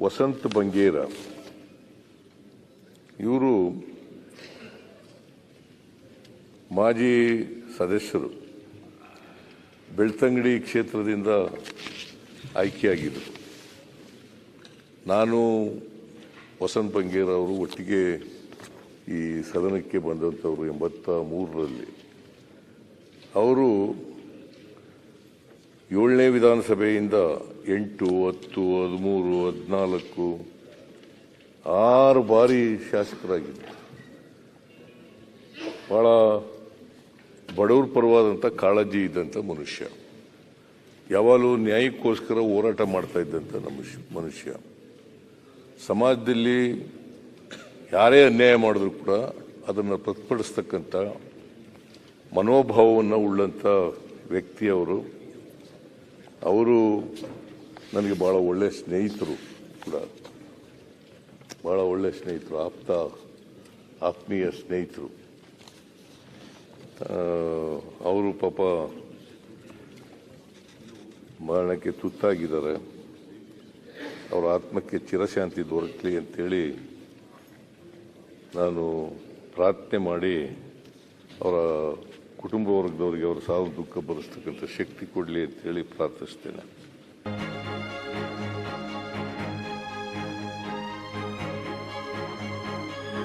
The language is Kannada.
ವಸಂತ್ ಬಂಗೇರ. ಇವರು ಮಾಜಿ ಸದಸ್ಯರು. ಬೆಳ್ತಂಗಡಿ ಕ್ಷೇತ್ರದಿಂದ ಆಯ್ಕೆಯಾಗಿದ್ದರು ನಾನು ವಸಂತ್ ಬಂಗೇರ ಅವರು ಒಟ್ಟಿಗೆ ಈ ಸದನಕ್ಕೆ ಬಂದಂಥವರು ಎಂಬತ್ತ ಮೂರರಲ್ಲಿ. ಅವರು ಏಳನೇ ವಿಧಾನಸಭೆಯಿಂದ ಎಂಟು, ಹತ್ತು, ಹದಿಮೂರು, ಹದಿನಾಲ್ಕು, ಆರು ಬಾರಿ ಶಾಸಕರಾಗಿದ್ದರು ಬಹಳ ಬಡವ್ರ ಪರವಾದಂಥ ಕಾಳಜಿ ಇದ್ದಂಥ ಮನುಷ್ಯ. ಯಾವಾಗಲೂ ನ್ಯಾಯಕ್ಕೋಸ್ಕರ ಹೋರಾಟ ಮಾಡ್ತಾ ಇದ್ದಂಥ ಮನುಷ್ಯ ಮನುಷ್ಯ. ಸಮಾಜದಲ್ಲಿ ಯಾರೇ ಅನ್ಯಾಯ ಮಾಡಿದ್ರು ಕೂಡ ಅದನ್ನು ಪ್ರತಿಪಡಿಸ್ತಕ್ಕಂಥ ಮನೋಭಾವವನ್ನು ಉಳ್ಳಂಥ ವ್ಯಕ್ತಿಯವರು ಅವರು ನನಗೆ ಭಾಳ ಒಳ್ಳೆಯ ಸ್ನೇಹಿತರು ಕೂಡ. ಭಾಳ ಒಳ್ಳೆಯ ಸ್ನೇಹಿತರು, ಆಪ್ತ, ಆತ್ಮೀಯ ಸ್ನೇಹಿತರು. ಅವರು ಪಾಪ ಮರಣಕ್ಕೆ ತುತ್ತಾಗಿದ್ದಾರೆ. ಅವರ ಆತ್ಮಕ್ಕೆ ಚಿರಶಾಂತಿ ದೊರಕಲಿ ಅಂತೇಳಿ ನಾನು ಪ್ರಾರ್ಥನೆ ಮಾಡಿ ಅವರ ಕುಟುಂಬ ವರ್ಗದವರಿಗೆ ಅವರ ಸಾವು ದುಃಖ ಭರಿಸ್ತಕ್ಕಂಥ ಶಕ್ತಿ ಕೊಡಲಿ ಅಂತೇಳಿ ಪ್ರಾರ್ಥಿಸ್ತೇನೆ.